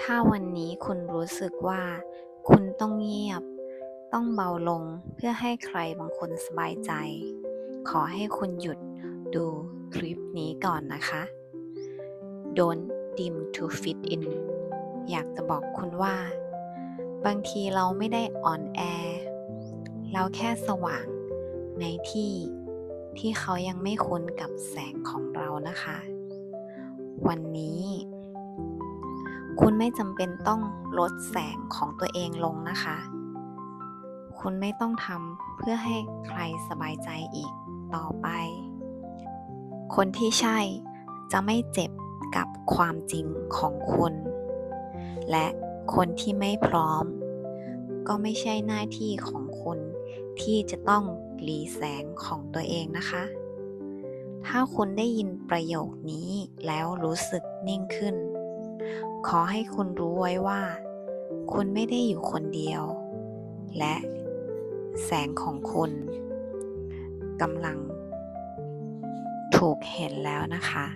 ถ้าวันนี้คุณรู้สึกว่า คุณต้องเงียบ ต้องเบาลงเพื่อให้ใครบางคนสบายใจ ขอให้คุณหยุดดูคลิปนี้ก่อนนะคะ Don't dim to fit in อยากจะบอกคุณว่า บางทีเราไม่ได้อ่อนแอ เราแค่สว่างในที่ที่เขายังไม่คุ้นกับแสงของเรานะคะ วันนี้ คุณไม่จำเป็นต้องลดแสงของตัวเองลงนะคะ คุณไม่ต้องทำเพื่อให้ใครสบายใจอีกต่อไป คนที่ใช่จะไม่เจ็บกับความจริงของคุณ และคนที่ไม่พร้อม ก็ไม่ใช่หน้าที่ของคุณที่จะต้องหลีแสงของตัวเองนะคะ ถ้าคุณได้ยินประโยคนี้แล้วรู้สึกนิ่งขึ้น ขอให้คุณรู้ไว้ว่า คุณไม่ได้อยู่คนเดียว และแสงของคุณกำลังถูกเห็นแล้วนะคะ